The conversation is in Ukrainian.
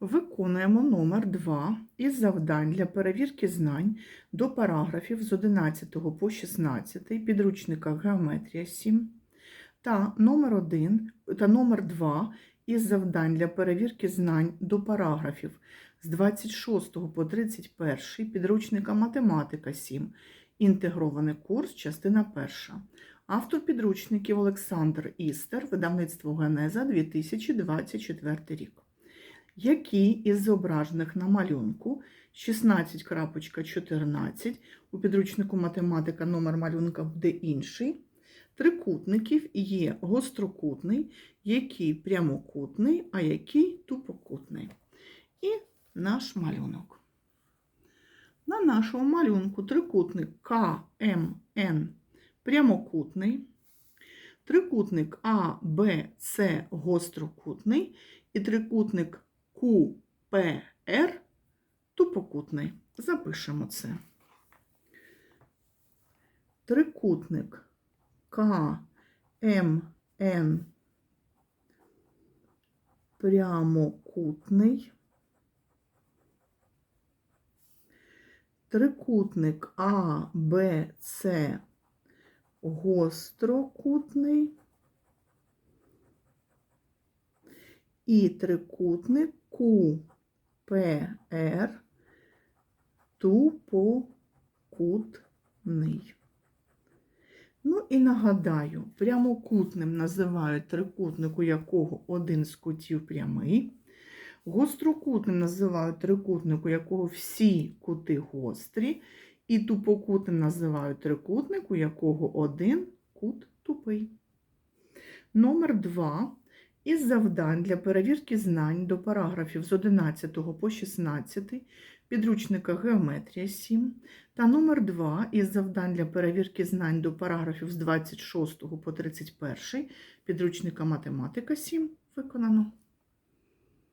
Виконуємо номер 2 із завдань для перевірки знань до параграфів з 11 по 16 підручника Геометрія 7 та номер 1 та номер 2 із завдань для перевірки знань до параграфів з 26 по 31 підручника Математика 7 Інтегрований курс, частина 1. Автор підручників Олександр Істер, видавництво Генеза 2024 рік. Які із зображених на малюнку 16.14 у підручнику математика номер малюнка буде інший. Трикутників є гострокутний, який прямокутний, а який тупокутний. І наш малюнок. На нашому малюнку трикутник КМН прямокутний, трикутник АБЦ гострокутний і трикутник QPR тупокутний. Запишемо це. Трикутник КМН прямокутний. Трикутник АБЦ гострокутний і трикутник QPR тупокутний. Ну і нагадаю, прямокутним називають трикутник, у якого один з кутів прямий. Гострокутним називають трикутник, у якого всі кути гострі. І тупокутним називають трикутник, у якого один кут тупий. Номер 2 із завдань для перевірки знань до параграфів з 11 по 16 підручника Геометрія 7 та номер 2 із завдань для перевірки знань до параграфів з 26 по 31 підручника Математика 7 виконано.